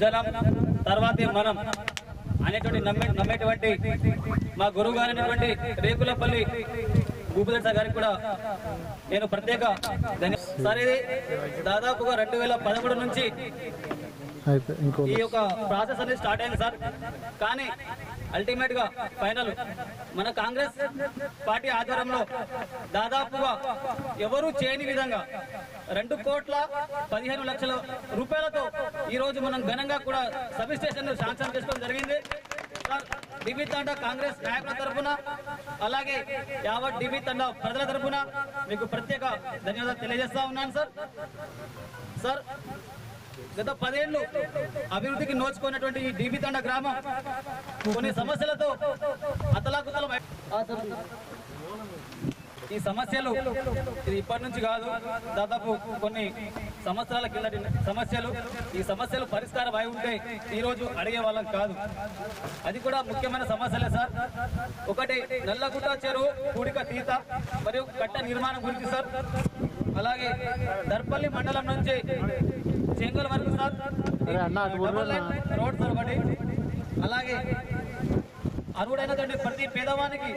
జనం తర్వాతే మనం అనేటువంటి నమ్మే నమ్మేటువంటి మా గురువు గారు అయినటువంటి రేకులపల్లి సార్ గారికి కూడా నేను ప్రత్యేక సార్ ఇది దాదాపుగా రెండు వేల పదమూడు నుంచి ఈ యొక్క ప్రాసెస్ అనేది స్టార్ట్ అయింది సార్. కానీ అల్టిమేట్గా ఫైనల్ మన కాంగ్రెస్ పార్టీ ఆధ్వర్యంలో దాదాపుగా ఎవరు చేయని విధంగా రెండు కోట్ల పదిహేను లక్షల రూపాయలతో ఈ రోజు మనం ఘనంగా కూడా సబ్ స్టేషన్ శాంక్షన్ చేసుకోవడం జరిగింది. డిబి తండ కాంగ్రెస్ నాయకుల తరఫున అలాగే యావత్ డిబి తండ ప్రజల తరఫున మీకు ప్రత్యేక ధన్యవాదాలు తెలియజేస్తా ఉన్నాను సార్. సార్ గత పదేళ్ళు అభివృద్ధికి నోచుకున్నటువంటి ఈ డీబీ తండ గ్రామం కొన్ని సమస్యలతో అతలాకుతలం ఈ సమస్యలు ఇది ఇప్పటి నుంచి కాదు దాదాపు కొన్ని సంవత్సరాల కిందటి సమస్యలు. ఈ సమస్యలు పరిష్కారం అయి ఉంటే ఈ రోజు అడిగే వాళ్ళం కాదు. అది కూడా ముఖ్యమైన సమస్యలే సార్. ఒకటి నల్లగుట్ట చెరువు కూడిక తీత మరియు కట్ట నిర్మాణం గురించి సార్. అలాగే దర్పల్లి మండలం నుంచి చెంగల్ వరకు సార్. రోడ్ సార్ ఒకటి. అలాగే అర్హుడైనటువంటి ప్రతి పేదవానికి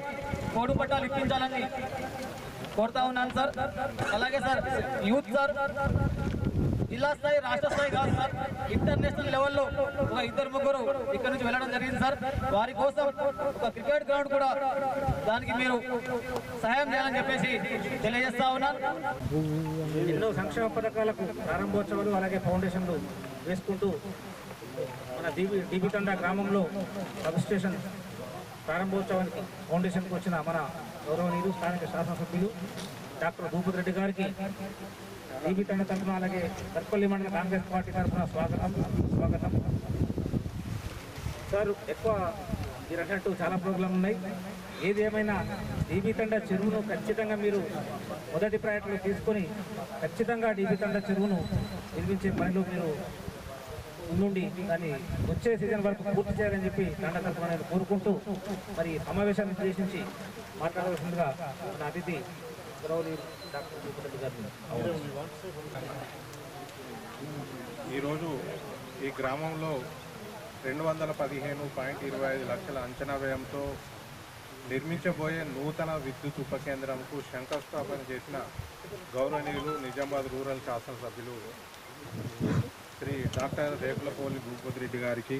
కోడు పట్టాలు ఇప్పించాలని కోరుతా ఉన్నాను సార్ అలాగే సార్ యూత్ సార్ జిల్లా స్థాయి రాష్ట్ర స్థాయి కాదు సార్ ఇంటర్నేషనల్ లెవెల్లో ఒక ఇద్దరు ముగ్గురు ఇక్కడ నుంచి వెళ్ళడం జరిగింది సార్. వారి కోసం ఒక క్రికెట్ గ్రౌండ్ కూడా దానికి మీరు సహాయం చేయాలని చెప్పేసి తెలియజేస్తా ఉన్నాను ఎన్నో సంక్షేమ పథకాలకు ప్రారంభోత్సవాలు అలాగే ఫౌండేషన్లు వేసుకుంటూ మన డిబి దీపితండ గ్రామంలో సబ్ స్టేషన్ ప్రారంభోత్సవానికి ఫౌండేషన్కి వచ్చిన మన గౌరవనీయులు స్థానిక శాసనసభ్యులు డాక్టర్ భూపతి రెడ్డి గారికి డిబితండ తరఫున అలాగే దర్పల్లి మండల కాంగ్రెస్ పార్టీ తరఫున స్వాగతం స్వాగతం. సార్ ఎక్కువ మీరు అన్నట్టు చాలా ప్రోగ్రాం ఉన్నాయి. ఏది ఏమైనా డీబీతండ చెరువును ఖచ్చితంగా మీరు మొదటి ప్రయత్నంలో తీసుకొని ఖచ్చితంగా డీబీతండ చెరువును నిర్మించే పనిలో మీరు ముందుండి దాన్ని వచ్చే సీజన్ వరకు పూర్తి చేయాలని చెప్పి తండ తరఫున కోరుకుంటూ మరి సమావేశాన్ని ఉద్దేశించి మాట్లాడవలసిందిగా నా అతిథి గౌరవనీయులు డాక్టర్ దీపరెడ్డి గారిని ఈరోజు ఈ గ్రామంలో రెండు వందల పదిహేను పాయింట్ ఇరవై ఐదు లక్షల అంచనా వ్యయంతో నిర్మించబోయే నూతన విద్యుత్ ఉప కేంద్రంకు శంకుస్థాపన చేసిన గౌరవనీయులు నిజామాబాద్ రూరల్ శాసనసభ్యులు శ్రీ డాక్టర్ రేకులపోలి భూపతి రెడ్డి గారికి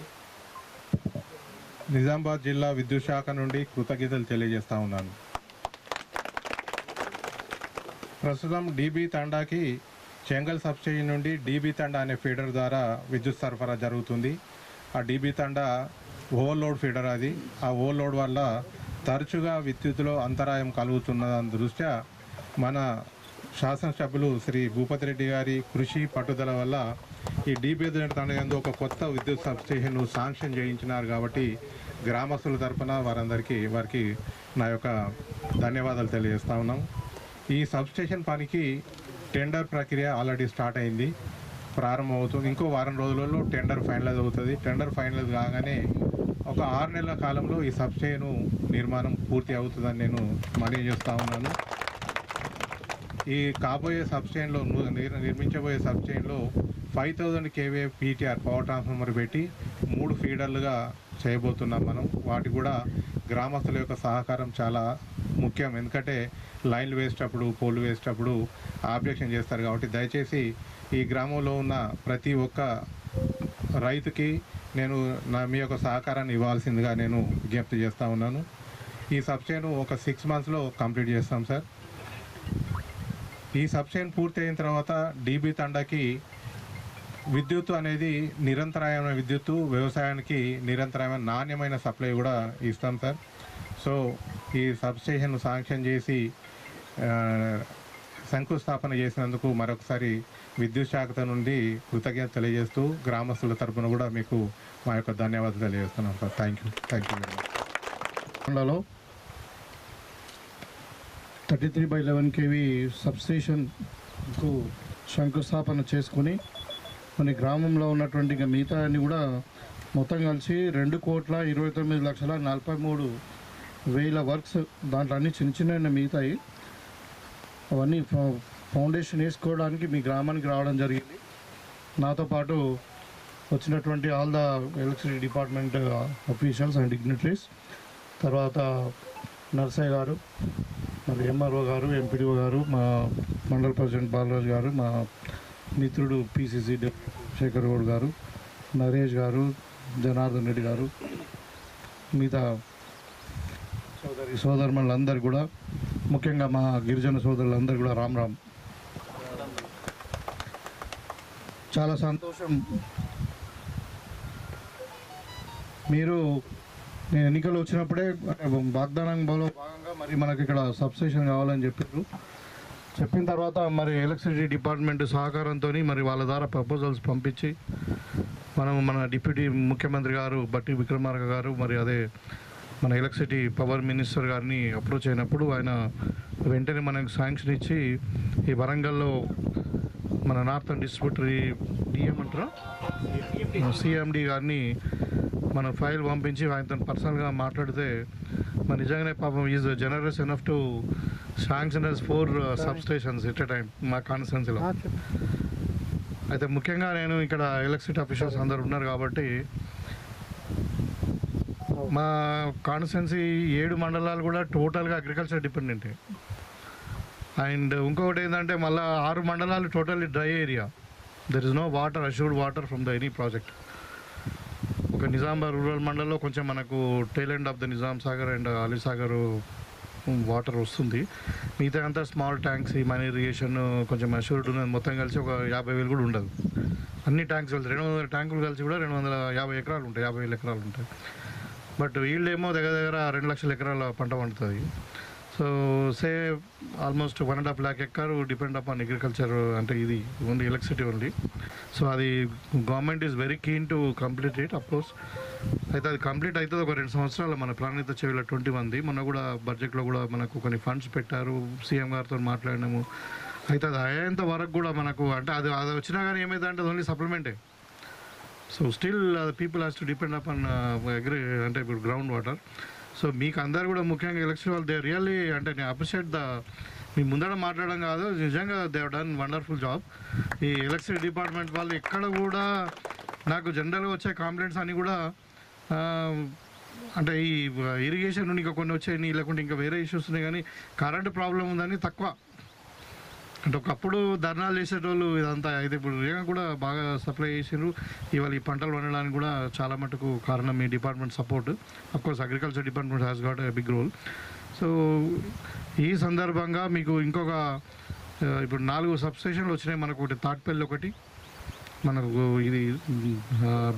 నిజామాబాద్ జిల్లా విద్యుత్ శాఖ నుండి కృతజ్ఞతలు తెలియజేస్తా ఉన్నాను. ప్రస్తుతం డీబీ తండాకి చెంగల్ సబ్స్టేషన్ నుండి డీబీ తండా అనే ఫీడర్ ద్వారా విద్యుత్ సరఫరా జరుగుతుంది. ఆ డీబీ తండా ఓవర్లోడ్ ఫీడర్ అది. ఆ ఓవర్లోడ్ వల్ల తరచుగా విద్యుత్తులో అంతరాయం కలుగుతున్న దాని దృష్ట్యా మన శాసనసభ్యులు శ్రీ భూపతి రెడ్డి గారి కృషి పట్టుదల వల్ల ఈ డీబీ తండా ఒక కొత్త విద్యుత్ సబ్స్టేషన్ను శాంక్షన్ చేయించినారు కాబట్టి గ్రామస్తుల తరఫున వారందరికీ వారికి నా యొక్క ధన్యవాదాలు తెలియజేస్తా ఉన్నాం. ఈ సబ్స్టేషన్ పనికి టెండర్ ప్రక్రియ ఆల్రెడీ స్టార్ట్ అయింది ప్రారంభమవుతుంది. ఇంకో వారం రోజులలో టెండర్ ఫైనలైజ్ అవుతుంది. టెండర్ ఫైనలైజ్ కాగానే ఒక ఆరు నెలల కాలంలో ఈ సబ్స్టేషన్ నిర్మాణం పూర్తి అవుతుందని నేను మనవి చేస్తూ ఉన్నాను. ఈ కాబోయే సబ్స్టేషన్లో నిర్మించబోయే సబ్స్టేషన్లో five thousand KV PTR power transformer పెట్టి మూడు ఫీడర్లుగా చేయబోతున్నాం మనం. వాటి కూడా గ్రామస్తుల యొక్క సహకారం చాలా ముఖ్యం. ఎందుకంటే లైన్లు వేసేటప్పుడు పోలు వేసేటప్పుడు ఆబ్జెక్షన్ చేస్తారు కాబట్టి దయచేసి ఈ గ్రామంలో ఉన్న ప్రతి ఒక్క రైతుకి నేను నా మీ యొక్క సహకారాన్ని ఇవ్వాల్సిందిగా నేను విజ్ఞప్తి చేస్తూ ఉన్నాను. ఈ సబ్స్టేషన్ ఒక సిక్స్ మంత్స్లో కంప్లీట్ చేస్తాం సార్. ఈ సబ్స్టేషన్ పూర్తి అయిన తర్వాత డీబీ తండాకి విద్యుత్ అనేది నిరంతరాయమైన విద్యుత్తు వ్యవసాయానికి నిరంతరమైన నాణ్యమైన సప్లై కూడా ఇస్తాం సార్. సో ఈ సబ్స్టేషన్ శాంక్షన్ చేసి శంకుస్థాపన చేసినందుకు మరొకసారి విద్యుత్ శాఖ నుండి కృతజ్ఞత తెలియజేస్తూ గ్రామస్తుల తరపున కూడా మీకు మా యొక్క ధన్యవాదాలు తెలియజేస్తున్నాం sir. Thank you thank you కొండలో thirty three by eleven KV సబ్స్టేషన్కు శంకుస్థాపన చేసుకుని మన గ్రామంలో ఉన్నటువంటి ఇంకా మిగతా అన్ని కూడా మొత్తం కలిసి రెండు కోట్ల ఇరవై తొమ్మిది లక్షల నలభై మూడు వేల వర్క్స్ దాంట్లో అన్ని చిన్న చిన్న మిగతాయి. అవన్నీ ఫౌ- ఫౌండేషన్ వేసుకోవడానికి మీ గ్రామానికి రావడం జరిగింది. నాతో పాటు వచ్చినటువంటి all the electricity department officials and dignitaries తర్వాత నర్సయ్య గారు మరి ఎంఆర్ఓ గారు ఎంపీడీఓ గారు మా మండల ప్రెసిడెంట్ బాలరాజు గారు మా మిత్రుడు పిసిసి శేఖర్ గౌడ్ గారు నరేష్ గారు జనార్దన్ రెడ్డి గారు మిగతా సోదరి సోదరులందరూ కూడా ముఖ్యంగా మా గిరిజన సోదరులందరూ కూడా రామ్ రామ్. చాలా సంతోషం. మీరు నేను ఎన్నికలు వచ్చినప్పుడే వాగ్దానంలో భాగంగా మరి మనకి ఇక్కడ సబ్స్టేషన్ కావాలని చెప్పారు. చెప్పిన తర్వాత మరి ఎలక్ట్రిసిటీ డిపార్ట్మెంట్ సహకారంతో మరి వాళ్ళ ద్వారా ప్రపోజల్స్ పంపించి మనం మన డిప్యూటీ ముఖ్యమంత్రి గారు బట్టి విక్రమార్క గారు మరి అదే మన ఎలక్ట్రిసిటీ పవర్ మినిస్టర్ గారిని అప్రోచ్ అయినప్పుడు ఆయన వెంటనే మనకు శాంక్షన్ ఇచ్చి ఈ వరంగల్లో మన నార్థన్ డిస్ట్రిబ్యూటరీ డిఎం అంటారా? సిఎండి గారిని మన ఫైల్ పంపించి ఆయనతో పర్సనల్గా మాట్లాడితే మరి నిజంగానే పాపం is generous enough to sanction us four substations at time మా కాన్స్టెన్సీలో అయితే ముఖ్యంగా నేను ఇక్కడ ఎలక్ట్రిసిటీ ఆఫీసర్స్ అందరు ఉన్నారు కాబట్టి మా కాన్స్టెన్సీ ఏడు మండలాలు కూడా టోటల్గా అగ్రికల్చర్ డిపెండెంటే. అండ్ ఇంకొకటి ఏంటంటే మళ్ళీ ఆరు మండలాలు totally dry area. There is no water assured water from the any project ఒక నిజామాబాద్ రూరల్ మండలంలో కొంచెం మనకు tail end of the Nizam Sagar and Ali Sagar water వస్తుంది. మిగతా అంతా స్మాల్ ట్యాంక్స్ ఈ మనీ ఇరిగేషన్ కొంచెం అష్యూర్డ్ ఉన్నది. మొత్తం కలిసి ఒక యాభై వేలు కూడా ఉండదు. అన్ని ట్యాంక్స్ వెళ్తాయి. రెండు వందల ట్యాంకులు కలిసి కూడా రెండు వందల యాభై ఎకరాలు ఉంటాయి. యాభై వేల ఎకరాలు ఉంటాయి. బట్ వీళ్ళేమో దగ్గర దగ్గర రెండు లక్షల ఎకరాల పంట పండుతుంది. So say almost one and half lakh acre depend upon agriculture అంటే ఇది ఓన్లీ ఎలక్ట్రిసిటీ ఓన్లీ. సో అది government is very keen to complete it of course అయితే అది కంప్లీట్ అవుతుంది ఒక రెండు సంవత్సరాలు మన ప్రాణిత చెవిలో ట్వంటీ మంది. మొన్న కూడా బడ్జెట్లో కూడా మనకు కొన్ని ఫండ్స్ పెట్టారు సీఎం గారితో మాట్లాడినాము. అయితే అది అయ్యేంత వరకు కూడా మనకు అంటే అది అది వచ్చినా కానీ ఏమైందంటే only సప్లిమెంటే so still people has to depend upon agri అంటే ఇప్పుడు గ్రౌండ్ వాటర్ సో మీకు అందరు కూడా ముఖ్యంగా ఎలక్షన్ వాళ్ళు దే రియల్లీ అంటే నేను అప్రిషియేట్ ద మీ ముందర మాట్లాడడం కాదు నిజంగా దే డన్ వండర్ఫుల్ జాబ్ ఈ ఎలక్ట్రిసిటీ డిపార్ట్మెంట్ వాళ్ళు ఎక్కడ కూడా నాకు జనరల్గా వచ్చే కంప్లైంట్స్ అన్నీ కూడా అంటే ఈ uh, ఇరిగేషన్ ఇంకా కొన్ని వచ్చాయి లేకుంటే ఇంకా వేరే ఇష్యూస్ ఉన్నాయి కానీ కరెంట్ ప్రాబ్లం ఉందని తక్కువ. అంటే ఒకప్పుడు ధర్నాలు చేసేటోళ్ళు ఇదంతా అయితే ఇప్పుడు నిజంగా కూడా బాగా సప్లై చేసిండ్రు. ఇవాళ ఈ పంటలు వండడానికి కూడా చాలా మటుకు కారణం మీ department support. Of course agriculture department has got a big role so ఈ సందర్భంగా మీకు ఇంకొక ఇప్పుడు నాలుగు సబ్స్టేషన్లు వచ్చినాయి. మనకు ఒకటి తాట్పల్లి ఒకటి మనకు ఇది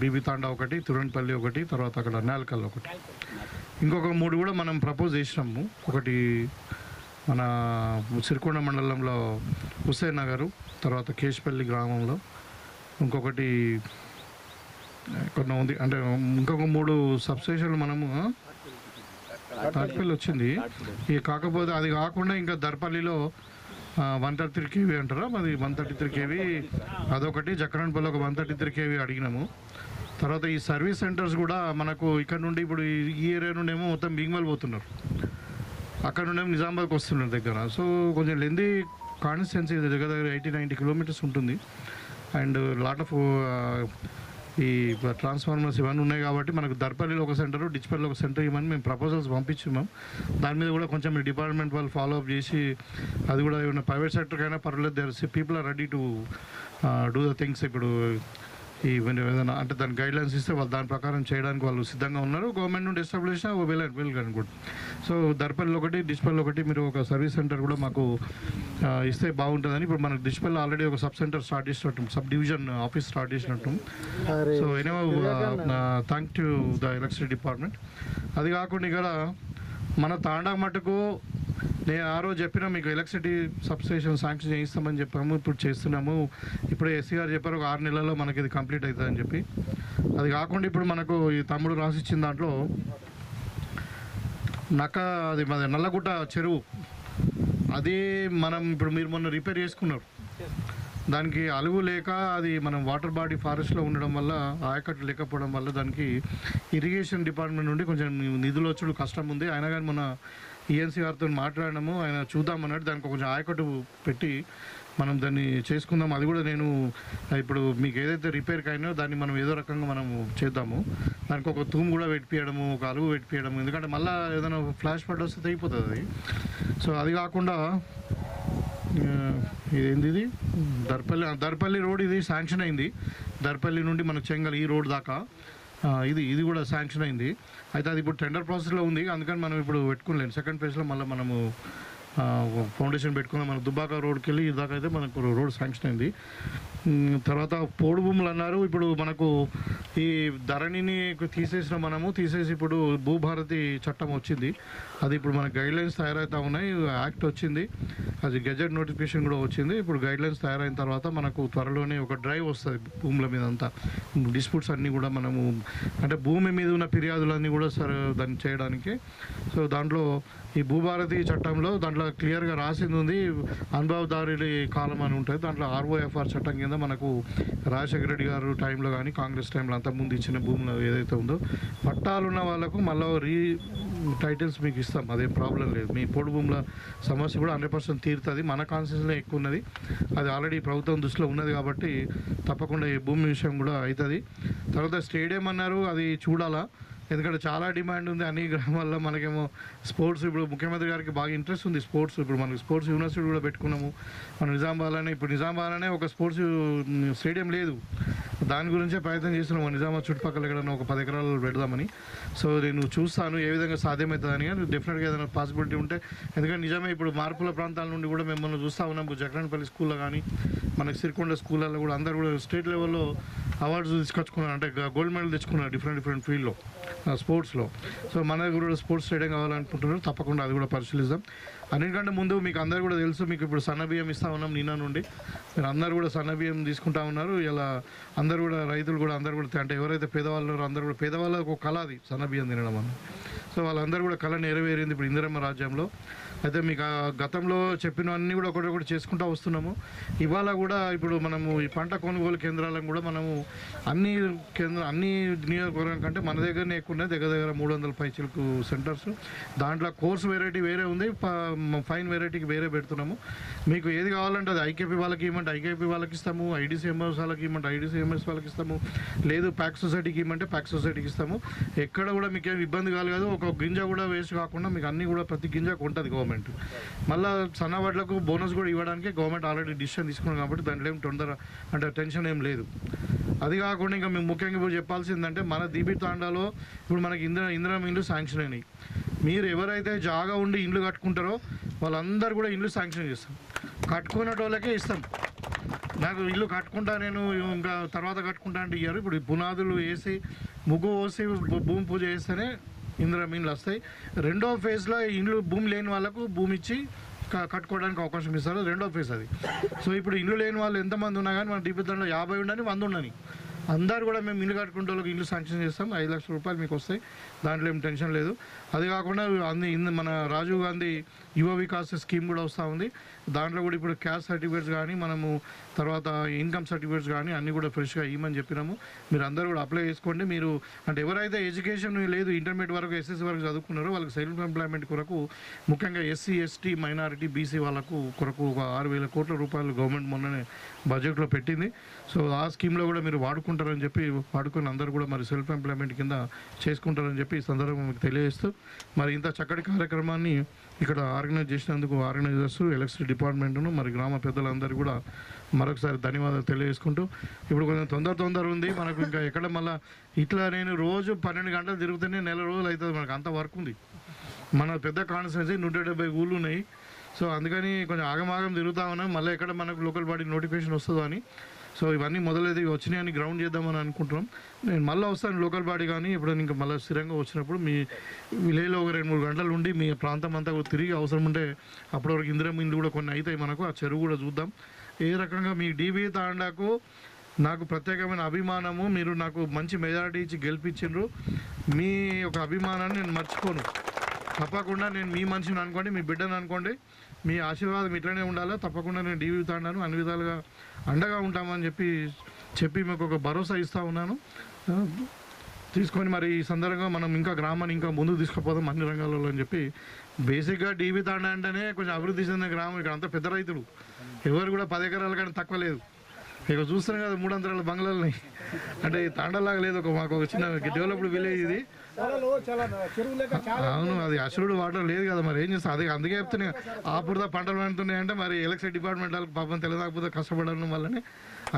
బీబీ తాండా ఒకటి తురణపల్లి ఒకటి తర్వాత అక్కడ నేలకల్ ఒకటి. ఇంకొక మూడు కూడా మనం ప్రపోజ్ చేసినాము. ఒకటి మన సిరికొండ మండలంలో హుసేన్ నగరు తర్వాత కేశపల్లి గ్రామంలో. ఇంకొకటి కొన్ని ఉంది. అంటే ఇంకొక మూడు సబ్స్టేషన్లు మనము తాటిపల్లి వచ్చింది. ఇక కాకపోతే అది కాకుండా ఇంకా దర్పల్లిలో వన్ థర్టీ త్రీ కేవీ అంటారా? అది వన్ థర్టీ త్రీ కేవీ అదొకటి. జక్కరణపల్లి ఒక వన్ థర్టీ త్రీ కేవీ అడిగినాము. తర్వాత ఈ సర్వీస్ సెంటర్స్ కూడా మనకు ఇక్కడ నుండి ఇప్పుడు ఈ- ఏరియా నుండి ఏమో మొత్తం బింగమల్ పోతున్నారు. అక్కడ నుండి నిజామాబాద్కి వస్తున్నాడు దగ్గర. సో కొంచెం లెంది కాన్స్టెన్సీ దగ్గర దగ్గర ఎయిటీ నైంటీ కిలోమీటర్స్ ఉంటుంది. అండ్ లాట్ ఆఫ్ ఈ ట్రాన్స్ఫార్మర్స్ ఇవన్నీ ఉన్నాయి కాబట్టి మనకు దర్పల్లిలో ఒక సెంటర్ డిచ్పల్లిలో ఒక సెంటర్ ఇవన్నీ మేము ప్రపోజల్స్ పంపించున్నాం దాని మీద కూడా కొంచెం మీ డిపార్ట్మెంట్ వాళ్ళు ఫాలో అప్ చేసి అది కూడా ఏమైనా ప్రైవేట్ సెక్టర్కైనా పర్లేదు there people are ready to do the things ఇప్పుడు ఈ ఏదైనా అంటే దాని గైడ్ లైన్స్ ఇస్తే వాళ్ళు దాని ప్రకారం చేయడానికి వాళ్ళు సిద్ధంగా ఉన్నారు. గవర్నమెంట్ నుండి ఎస్టాబ్లిష్ వెల్ వెల్ కానీ గుడ్ సో దర్పల్లి ఒకటి డిస్పల్లి ఒకటి మీరు ఒక సర్వీస్ సెంటర్ కూడా మాకు ఇస్తే బాగుంటుందని. ఇప్పుడు మనకు డిస్పల్లి ఆల్రెడీ ఒక సబ్ సెంటర్ స్టార్ట్ చేసినట్టు సబ్ డివిజన్ ఆఫీస్ స్టార్ట్ చేసినట్టు. So anyhow thank to the electricity department అది కాకుండా ఇక్కడ మన తాండా మటుకు నేను ఆ రోజు చెప్పిన మీకు ఎలక్ట్రిసిటీ సబ్స్టేషన్ శాంక్షన్ చేయిస్తామని చెప్పాము ఇప్పుడు చేస్తున్నాము. ఇప్పుడు ఎస్సీ గారు చెప్పారు ఒక ఆరు నెలల్లో మనకి ఇది కంప్లీట్ అవుతుందని చెప్పి. అది కాకుండా ఇప్పుడు మనకు ఈ తమ్ముడు రాసిచ్చిన దాంట్లో నక్క అది మన నల్లగుట్ట చెరువు అది మనం ఇప్పుడు మీరు మొన్న రిపేర్ చేసుకున్నారు. దానికి అలుగు లేక అది మనం వాటర్ బాడీ ఫారెస్ట్లో ఉండడం వల్ల ఆయకట్టు లేకపోవడం వల్ల దానికి ఇరిగేషన్ డిపార్ట్మెంట్ నుండి కొంచెం నిధులు వచ్చుడు కష్టం ఉంది. అయినా కానీ మన ఈఎన్సీ గారితో మాట్లాడము ఆయన చూద్దాం అన్నట్టు దానికి కొంచెం ఆయకట్టు పెట్టి మనం దాన్ని చేసుకుందాం. అది కూడా నేను ఇప్పుడు మీకు ఏదైతే రిపేర్కి అయినో దాన్ని మనం ఏదో రకంగా మనం చేద్దాము. దానికి ఒక తూము కూడా పెట్టియడము ఒక అలుగు పెట్టియడము ఎందుకంటే మళ్ళీ ఏదైనా ఫ్లాష్ పడ్ వస్తే తెగిపోతుంది అది. సో అది కాకుండా ఇదేంది ఇది? దర్పల్లి దర్పల్లి రోడ్ ఇది శాంక్షన్ అయింది. దర్పల్లి నుండి మన చెంగల్ ఈ రోడ్ దాకా ఇది ఇది కూడా శాంక్షన్ అయింది. అయితే అది ఇప్పుడు టెండర్ ప్రాసెస్లో ఉంది. అందుకని మనం ఇప్పుడు పెట్టుకోలేము సెకండ్ ఫేజ్లో మళ్ళీ మనము ఫౌండేషన్ పెట్టుకుందాం. మన దుబ్బాక రోడ్కి వెళ్ళి ఇదాకైతే దాకా అయితే మనకు రోడ్ శాంక్షన్ అయింది. తర్వాత పోడు భూములు అన్నారు. ఇప్పుడు మనకు ఈ ధరణిని తీసేసిన మనము తీసేసి ఇప్పుడు భూభారతి చట్టం వచ్చింది. అది ఇప్పుడు మన గైడ్ లైన్స్ తయారవుతా ఉన్నాయి. యాక్ట్ వచ్చింది. అది గెజెట్ నోటిఫికేషన్ కూడా వచ్చింది. ఇప్పుడు గైడ్ లైన్స్ తయారైన తర్వాత మనకు త్వరలోనే ఒక డ్రైవ్ వస్తుంది భూముల మీద అంతా డిస్ప్యూట్స్ అన్నీ కూడా మనము అంటే భూమి మీద ఉన్న ఫిర్యాదులన్నీ కూడా సరే దాన్ని చేయడానికి. సో దాంట్లో ఈ భూభారతి చట్టంలో దాంట్లో క్లియర్గా రాసింది ఉంది. అనుభవదారుడి కాలం అని ఉంటుంది. దాంట్లో ఆర్ఓఎఫ్ఆర్ చట్టం కింద కింద మనకు రాజశేఖర రెడ్డి గారు టైంలో కానీ కాంగ్రెస్ టైంలో అంతకుముందు ఇచ్చిన భూములు ఏదైతే ఉందో పట్టాలున్న వాళ్ళకు మళ్ళీ రీ టైటిల్స్ మీకు ఇస్తాం. అదేం ప్రాబ్లం లేదు. మీ పొడి భూముల సమస్య కూడా హండ్రెడ్ పర్సెంట్ తీరుతుంది. మన కాన్స్టిట్యూన్సీలో ఎక్కువ ఉన్నది. అది ఆల్రెడీ ప్రభుత్వం దృష్టిలో ఉన్నది కాబట్టి తప్పకుండా ఈ భూమి విషయం కూడా అవుతుంది. తర్వాత స్టేడియం అన్నారు. అది చూడాలా? ఎందుకంటే చాలా డిమాండ్ ఉంది. అన్ని గ్రామాల్లో మనకేమో స్పోర్ట్స్ ఇప్పుడు ముఖ్యమంత్రి గారికి బాగా ఇంట్రెస్ట్ ఉంది స్పోర్ట్స్. ఇప్పుడు మనకి స్పోర్ట్స్ యూనివర్సిటీ కూడా పెట్టుకున్నాము. మన నిజామాబాద్లోనే ఇప్పుడు నిజామాబాద్లోనే ఒక స్పోర్ట్స్ స్టేడియం లేదు. దాని గురించే ప్రయత్నం చేస్తున్నాము నిజామాబాద్ చుట్టుపక్కల ఎక్కడైనా ఒక పది ఎకరాలు పెడదామని. సో నేను చూస్తాను ఏ విధంగా సాధ్యమవుతుందని కానీ డెఫినెట్గా ఏదైనా పాసిబిలిటీ ఉంటే ఎందుకంటే నిజమే ఇప్పుడు మార్పుల ప్రాంతాల నుండి కూడా మిమ్మల్ని చూస్తూ ఉన్నాము జగన్పల్లి స్కూల్లో కానీ మనకి సిరికొండ స్కూళ్ళల్లో కూడా అందరూ కూడా స్టేట్ లెవెల్లో అవార్డ్స్ తీసుకొచ్చుకున్నారు. అంటే గోల్డ్ మెడల్ తెచ్చుకున్నారు డిఫరెంట్ డిఫరెంట్ ఫీల్డ్లో. స్పోర్ట్స్లో. సో మన దగ్గర కూడా స్పోర్ట్స్ స్టేడియం కావాలనుకుంటున్నారు తప్పకుండా అది కూడా పరిశీలిస్తాం అన్నిటికంటే ముందు మీకు అందరు కూడా తెలుసు మీకు ఇప్పుడు సన్న బియ్యం ఇస్తా ఉన్నాం నిన్న నుండి. మీరు అందరు కూడా సన్న బియ్యం తీసుకుంటా ఉన్నారు. ఇలా అందరు కూడా రైతులు కూడా అందరు కూడా అంటే ఎవరైతే పేదవాళ్ళు ఉన్నారో అందరు కూడా పేదవాళ్ళకు ఒక కళ అది సన్న బియ్యం తినడం అన్నది. సో వాళ్ళందరూ కూడా కళ నెరవేరింది ఇప్పుడు ఇందిరమ్మ రాజ్యంలో. అయితే మీకు ఆ గతంలో చెప్పినవన్నీ కూడా ఒకటి ఒకటి చేసుకుంటూ వస్తున్నాము. ఇవాళ కూడా ఇప్పుడు మనము ఈ పంట కొనుగోలు కేంద్రాలను కూడా మనము అన్ని కేంద్ర అన్ని నియోజకవర్గం కంటే మన దగ్గరనే ఎక్కువ ఉన్నాయి. దగ్గర దగ్గర మూడు వందల పైచిలకు సెంటర్స్. దాంట్లో కోర్స్ వెరైటీ వేరే ఉంది. ఫైన్ వెరైటీకి వేరే పెడుతున్నాము. మీకు ఏది కావాలంటే అది ఐకేపీ వాళ్ళకి ఇవ్వమంటే ఐకేపీ వాళ్ళకి ఇస్తాము. ఐడీసీఎంఎస్ వాళ్ళకి ఇవ్వమంటే ఐడీసీఎంఎస్ వాళ్ళకి ఇస్తాము. లేదు ప్యాక్ సొసైటీకి ఇవ్వమంటే ప్యాక్ సొసైటీకి ఇస్తాము. ఎక్కడ కూడా మీకు ఏమి ఇబ్బంది కాదు. ఒక గింజ కూడా వేస్ట్ కాకుండా మీకు అన్ని కూడా ప్రతి గింజకు ఉంటుంది గవర్నమెంట్ మళ్ళీ సన్నవాట్లకు బోనస్ కూడా ఇవ్వడానికి గవర్నమెంట్ ఆల్రెడీ డిసిషన్ తీసుకున్నాం కాబట్టి దాంట్లో ఏం తొందర అంటే టెన్షన్ ఏం లేదు. అది కాకుండా ఇంకా మేము ముఖ్యంగా ఇప్పుడు చెప్పాల్సిందంటే మన దీపి తాండాలో ఇప్పుడు మనకి ఇంద్ర ఇంద్రం ఇండ్లు శాంక్షన్ అయినాయి. మీరు ఎవరైతే జాగా ఉండి ఇండ్లు కట్టుకుంటారో వాళ్ళందరూ కూడా ఇండ్లు శాంక్షన్ చేస్తాం కట్టుకునే వాళ్ళకే ఇస్తాం. నాకు ఇల్లు కట్టుకుంటా నేను ఇంకా తర్వాత కట్టుకుంటా అంటే ఇయ్యారు. ఇప్పుడు పునాదులు వేసి ముగ్గు పోసి భూ- భూమి పూజ చేస్తేనే ఇందులో మీన్లు వస్తాయి. రెండో ఫేజ్లో ఇండ్లు భూమి లేని వాళ్ళకు భూమి ఇచ్చి కట్టుకోవడానికి అవకాశం ఇస్తారు. రెండో ఫేజ్ అది. సో ఇప్పుడు ఇల్లు లేని వాళ్ళు ఎంతమంది ఉన్నా కానీ మన డిపితంలో యాభై ఉండని వంద ఉండని అందరు కూడా మేము ఇల్లు కట్టుకుంటే వాళ్ళకి ఇల్లు శాంక్షన్ చేస్తాం. ఐదు లక్షల రూపాయలు మీకు వస్తాయి. దాంట్లో ఏం టెన్షన్ లేదు. అది కాకుండా అన్ని మన రాజీవ్ గాంధీ యువ వికాస్ స్కీమ్ కూడా వస్తూ ఉంది. దాంట్లో కూడా ఇప్పుడు క్యాస్ట్ సర్టిఫికేట్స్ కానీ మనము తర్వాత ఇన్కమ్ సర్టిఫికేట్స్ కానీ అన్నీ కూడా ఫ్రెష్గా ఇవ్వమని చెప్పినాము. మీరు అందరూ కూడా అప్లై చేసుకోండి. మీరు అంటే ఎవరైతే ఎడ్యుకేషన్ లేదు ఇంటర్మీడియట్ వరకు ఎస్ఎస్సీ వరకు చదువుకున్నారో వాళ్ళకి సెల్ఫ్ ఎంప్లాయ్మెంట్ కొరకు ముఖ్యంగా ఎస్సీ ఎస్టీ మైనారిటీ బీసీ వాళ్ళకు కొరకు ఒక ఆరు వేల కోట్ల రూపాయలు గవర్నమెంట్ మొన్ననే బడ్జెట్లో పెట్టింది. సో ఆ స్కీమ్లో కూడా మీరు వాడుకుంటారని చెప్పి వాడుకొని అందరూ కూడా మరి సెల్ఫ్ ఎంప్లాయ్మెంట్ కింద చేసుకుంటారని చెప్పి ఈ సందర్భంగా మీకు తెలియజేస్తూ మరి ఇంత చక్కటి కార్యక్రమాన్ని ఇక్కడ ఆర్గనైజ్ చేసినందుకు ఆర్గనైజర్స్ ఎలక్ట్రిసిటీ డిపార్ట్మెంట్ను మరి గ్రామ పెద్దలందరూ కూడా మరొకసారి ధన్యవాదాలు తెలియజేసుకుంటూ ఇప్పుడు కొంచెం తొందర తొందర ఉంది. మనకు ఇంకా ఎక్కడ మళ్ళీ ఇట్లా నేను రోజు పన్నెండు గంటలు తిరుగుతూనే నెల రోజులు అవుతుంది. మనకు అంత వర్క్ ఉంది. మన పెద్ద కాన్స్టిట్యున్సీ నూట డెబ్బై ఊళ్ళు ఉన్నాయి. సో అందుకని కొంచెం ఆగమాగం తిరుగుతా ఉన్నాం. మళ్ళీ ఎక్కడ మనకు లోకల్ బాడీ నోటిఫికేషన్ వస్తుందో అని సో ఇవన్నీ మొదలైతే వచ్చినాయని గ్రౌండ్ చేద్దామని అనుకుంటున్నాం. నేను మళ్ళీ వస్తాను లోకల్ బాడీ కానీ ఎప్పుడైనా ఇంకా మళ్ళీ స్థిరంగా వచ్చినప్పుడు మీ విలేజ్లో ఒక రెండు మూడు గంటలు ఉండి మీ ప్రాంతం అంతా కూడా తిరిగి అవసరం ఉంటే అప్పటి వరకు ఇందిరా ఇండ్లు కూడా కొన్ని అవుతాయి మనకు ఆ చెరువు కూడా చూద్దాం. ఏ రకంగా మీ డీబీ తాండాకు నాకు ప్రత్యేకమైన అభిమానము మీరు నాకు మంచి మెజారిటీ ఇచ్చి గెలిపించిండ్రు. మీ యొక్క అభిమానాన్ని నేను మర్చిపోను. తప్పకుండా నేను మీ మనిషిని అనుకోండి మీ బిడ్డను అనుకోండి. మీ ఆశీర్వాదం ఇట్లనే ఉండాలా? తప్పకుండా నేను డీవీ తాండాను. అన్ని విధాలుగా అండగా ఉంటామని చెప్పి చెప్పి మీకు ఒక భరోసా ఇస్తూ ఉన్నాను. తీసుకొని మరి ఈ సందర్భంగా మనం ఇంకా గ్రామాన్ని ఇంకా ముందుకు తీసుకుపోదాం అన్ని రంగాలలో అని చెప్పి బేసిక్గా డీబీ తాండా అంటేనే కొంచెం అభివృద్ధి చెందిన గ్రామం. ఇక్కడ అంత పెద్ద రైతులు. ఎవరు కూడా పది ఎకరాల కంటే తక్కువ లేదు. ఇక చూస్తున్నాం కదా మూడు అంతరాల బంగ్లాలని. అంటే తాండలాగా లేదు ఒక మాకు ఒక చిన్న డెవలప్డ్ విలేజ్ ఇది. అవును అది అసలుడు వాటర్ లేదు కదా మరి ఏం చేస్తాం? అదే అందుకే చెప్తున్నాయి ఆపుడుదా పంటలు పండుతున్నాయి అంటే మరి ఎలక్ట్రిసిటీ డిపార్ట్మెంట్ వాళ్ళకి పాపం తెలియకపోతే కష్టపడడం వల్లనే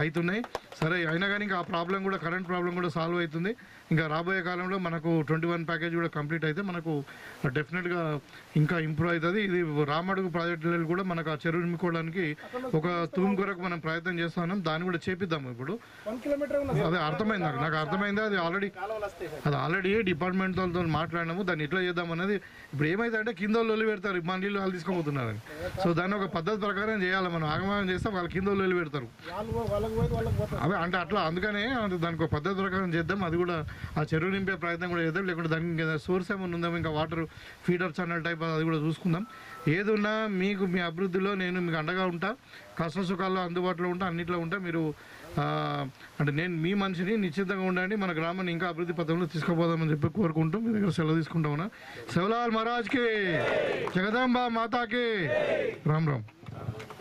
అవుతున్నాయి. సరే అయినా కానీ ఇంకా ఆ ప్రాబ్లం కూడా కరెంట్ ప్రాబ్లం కూడా సాల్వ్ అవుతుంది. ఇంకా రాబోయే కాలంలో మనకు ట్వంటీ వన్ ప్యాకేజ్ కూడా కంప్లీట్ అయితే మనకు డెఫినెట్గా ఇంకా ఇంప్రూవ్ అవుతుంది. ఇది రామడుగు ప్రాజెక్టులలో కూడా మనకు ఆ చెరువు నింపుకోవడానికి ఒక తూము కొరకు మనం ప్రయత్నం చేస్తున్నాం. దాన్ని కూడా చేపిద్దాం ఇప్పుడు. అదే అర్థమైంది నాకు. నాకు అర్థమైంది. అది ఆల్రెడీ అది ఆల్రెడీ డిపార్ట్మెంట్ వాళ్ళతో మాట్లాడినాము. దాన్ని ఎట్లా చేద్దాం అనేది ఇప్పుడు ఏమైతే అంటే కింద వాళ్ళు పెడతారు. మన నీళ్ళు వాళ్ళు తీసుకోబోతున్నారని సో దాన్ని ఒక పద్ధతి ప్రకారం చేయాలి. మనం ఆగమాగం చేస్తే. వాళ్ళు కింద వాళ్ళు పెడతారు. అదే అంటే అట్లా అందుకనే దానికి ఒక పద్ధతి ప్రకారం చేద్దాం. అది కూడా ఆ చెరువు నింపే ప్రయత్నం కూడా చేద్దాం. లేకుంటే దానికి సోర్స్ ఏమైనా ఉందాం ఇంకా వాటర్ ఫీడర్ ఛానల్ టైప్ అది కూడా చూసుకుందాం. ఏదున్నా మీకు మీ అభివృద్ధిలో నేను మీకు అండగా ఉంటా. కష్ట సుఖాల్లో అందుబాటులో ఉంటా అన్నిట్లో ఉంటా. మీరు అంటే నేను మీ మనిషిని నిశ్చితంగా ఉండండి. మన గ్రామాన్ని ఇంకా అభివృద్ధి పథంలో తీసుకుపోదామని చెప్పి కోరుకుంటూ. మీ దగ్గర సెలవు తీసుకుంటామన్నా శివలాల్ మహారాజ్కి జగదాంబ మాతాకి! రామ్ రామ్.